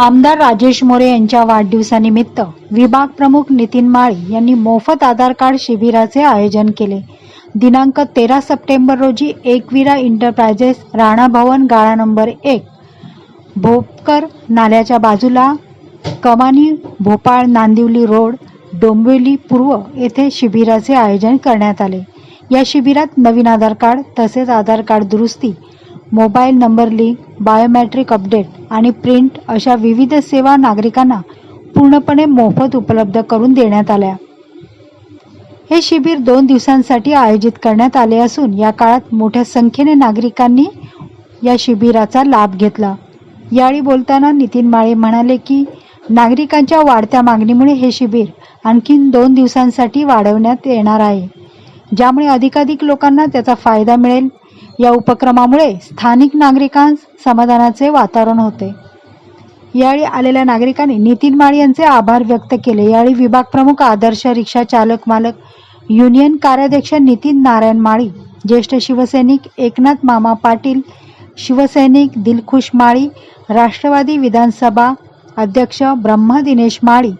आमदार राजेश मोरे यांच्या वाढदिवसानिमित्त विभाग प्रमुख नितीन माळी यांनी मोफत आधार कार्ड शिबिराचे आयोजन केले. दिनांक तेरा सप्टेंबर रोजी एकविरा इंटरप्राइजेस राणा भवन गाळा नंबर एक भोपकर नाल्याच्या बाजूला कमानी भोपाळ नांदिवली रोड डोंबिवली पूर्व येथे शिबिराचे आयोजन करण्यात आले. या शिबिरात नवीन आधार कार्ड तसेच आधार कार्ड दुरुस्ती mobile number link biometric update आणि प्रिंट अशा विविध सेवा नागरिकांना पूर्णपणे मोफत उपलब्ध करून देण्यात आल्या. हे शिबिर दोन दिवसांसाठी आयोजित करण्यात आले असून या काळात मोठ्या संख्येने नागरिकांनी या शिबिराचा लाभ घेतला. यावेळी बोलताना नितीन माळे म्हणाले की नागरिकांच्या वाढत्या मागणीमुळे हे शिबिर आणखीन दोन दिवसांसाठी वाढवण्यात येणार आहे ज्यामुळे अधिकाधिक लोकांना त्याचा फायदा मिळेल या उपक्रमामुळे स्थानिक नागरिकांस समाधानाचे वातावरण होते. यावेळी आलेल्या नागरिकांनी नितीन माळी यांचे आभार व्यक्त केले. यावेळी विभाग प्रमुख आदर्श रिक्षा चालक मालक युनियन कार्याध्यक्ष नितीन नारायण माळी ज्येष्ठ शिवसैनिक एकनाथ मामा पाटील शिवसैनिक दिलखुश माळी राष्ट्रवादी विधानसभा अध्यक्ष ब्रह्मा दिनेश माळी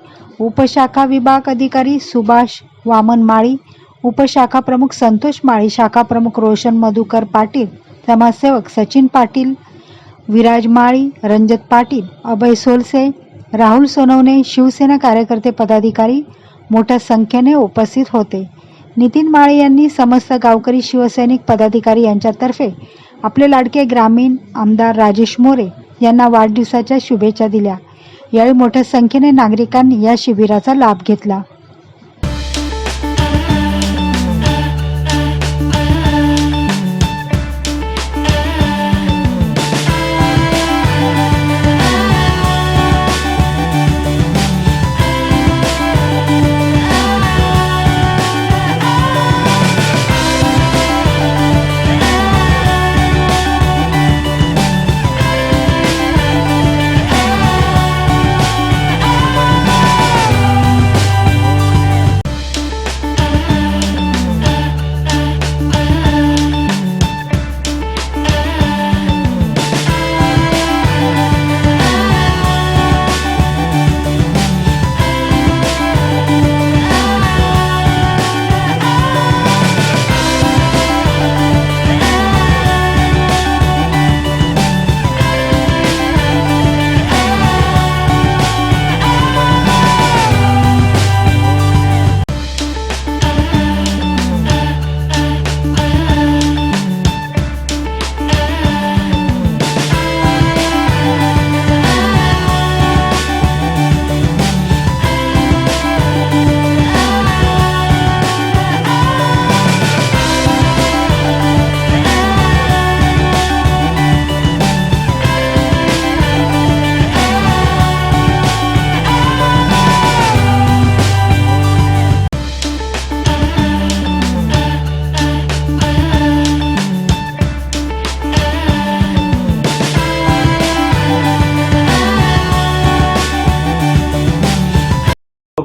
उपशाखा विभाग अधिकारी सुभाष वामन माळी उपशाखा प्रमुख संतोष माळी शाखा प्रमुख रोशन मधुकर पाटील समाजसेवक सचिन पाटील विराज माळी रंजत पाटील अभय सोलसे राहुल सोनवणे शिवसेना कार्यकर्ते पदाधिकारी मोठ्या संख्येने उपस्थित होते. नितीन माळे यांनी समस्त गावकरी शिवसैनिक पदाधिकारी यांच्यातर्फे आपले लाडके ग्रामीण आमदार राजेश मोरे यांना वाढदिवसाच्या शुभेच्छा दिल्या. यावेळी मोठ्या संख्येने नागरिकांनी या शिबिराचा लाभ घेतला.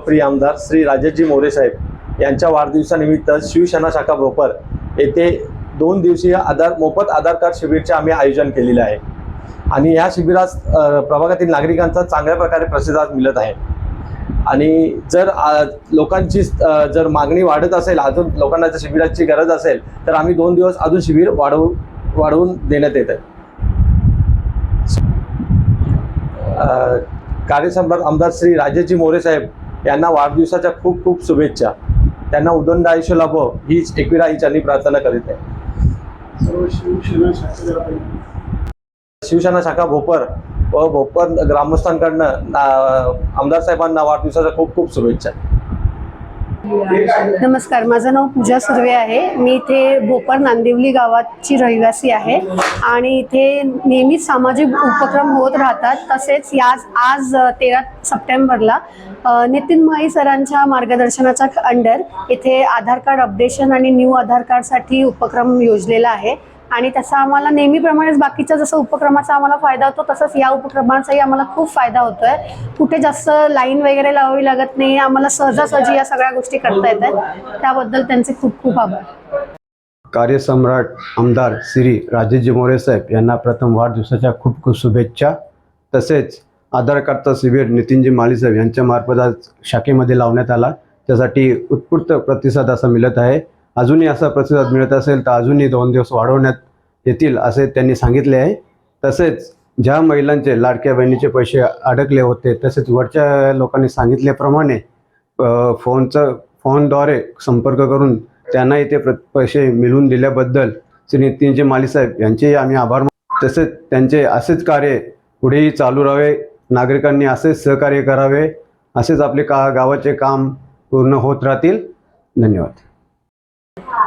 लोकप्रिय आमदार श्री राजेशजी मोरे साहेब यांच्या वाढदिवसानिमित्त शिवसेना शाखा भोपर येथे दोन दिवसीय आधार मोफत आधार कार्ड शिबिरचे आम्ही आयोजन केलेले आहे. आणि या शिबिरात प्रभागातील नागरिकांचा चांगल्या प्रकारे प्रतिसाद मिळत आहे. आणि जर लोकांची जर मागणी वाढत असेल अजून लोकांना जर शिबिराची गरज असेल तर आम्ही दोन दिवस अजून शिबिर वाढवू वाढवून देण्यात येत आहे. अ, आमदार श्री राजेशजी मोरे साहेब यांना वाढदिवसाच्या खूप खूप शुभेच्छा. त्यांना उदंड आयुष्य लाभो हीच एकविरा आणि प्रार्थना करीत आहे. शिवसेना शाखा भोपर व भोपर ग्रामस्थांकडनं आमदार साहेबांना वाढदिवसाच्या खूप खूप शुभेच्छा. नमस्कार माझं नाव पूजा सुर्वे आहे. मी इथे भोपर नांदिवली गावाची रहिवासी आहे आणि इथे नेहमीच सामाजिक उपक्रम होत राहतात. तसेच याच आज तेरा सप्टेंबरला नितीन माई सरांच्या मार्गदर्शनाच्या अंडर इथे आधार कार्ड अपडेशन आणि न्यू आधार कार्डसाठी उपक्रम योजलेला आहे. आणि तसा आम्हाला नेहमीप्रमाणेच बाकीच्या जसं उपक्रमाचा आम्हाला फायदा होतो तसंच या उपक्रमाचाही आम्हाला खूप फायदा होतोय. कुठे जास्त लाईन वगैरे लावावी लागत नाही आम्हाला सहजासहजी या सगळ्या गोष्टी करता येतात त्याबद्दल त्यांचे खूप खूप आभार. कार्यसम्राट आमदार श्री राजेशजी मोरे साहेब यांना प्रथम वाढदिवसाच्या खूप खूप शुभेच्छा. तसेच आधार शिबिर नितीनजी माळीसाहेब यांच्या मार्फत आज शाखेमध्ये लावण्यात आला. त्यासाठी उत्स्फूर्त प्रतिसाद असा मिळत आहे. अजूनही असा प्रतिसाद मिळत असेल तर अजूनही दोन दिवस वाढवण्यात येतील असे त्यांनी सांगितले आहे. तसेच ज्या महिलांचे लाडक्या बहिणीचे पैसे अडकले होते तसेच वरच्या लोकांनी सांगितल्याप्रमाणे फोनचं फोनद्वारे संपर्क करून त्यांनाही ते प्र पैसे मिळवून दिल्याबद्दल श्री नितीनजी मालीसाहेब यांचेही आम्ही आभार मान- तसेच त्यांचे असेच कार्य पुढेही चालू राहावे नागरिकांनी असेच सहकार्य करावे असेच आपले का गावाचे काम पूर्ण होत राहतील. धन्यवाद.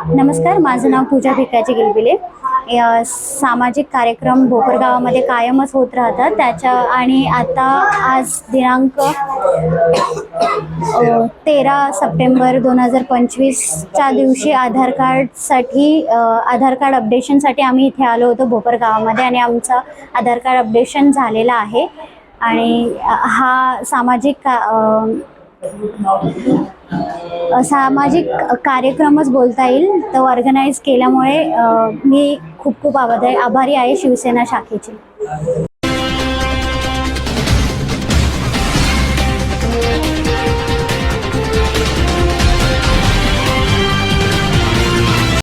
नमस्कार माझं नाव पूजा भिकाजी गिलबिले. या सामाजिक कार्यक्रम भोकर गावामध्ये कायमच होत राहतात. त्याच्या आणि आता आज दिनांक तेरा सप्टेंबर दोन हजार पंचवीसच्या दिवशी आधार कार्डसाठी आधार कार्ड अपडेशनसाठी आम्ही इथे आलो होतो भोपर गावामध्ये आणि आमचं आधार कार्ड अपडेशन झालेलं आहे. आणि हा सामाजिक का सामाजिक कार्यक्रमच बोलता येईल. तो ऑर्गनाईज केल्यामुळे मी खूप खूप आभार आभारी आहे शिवसेना शाखेची.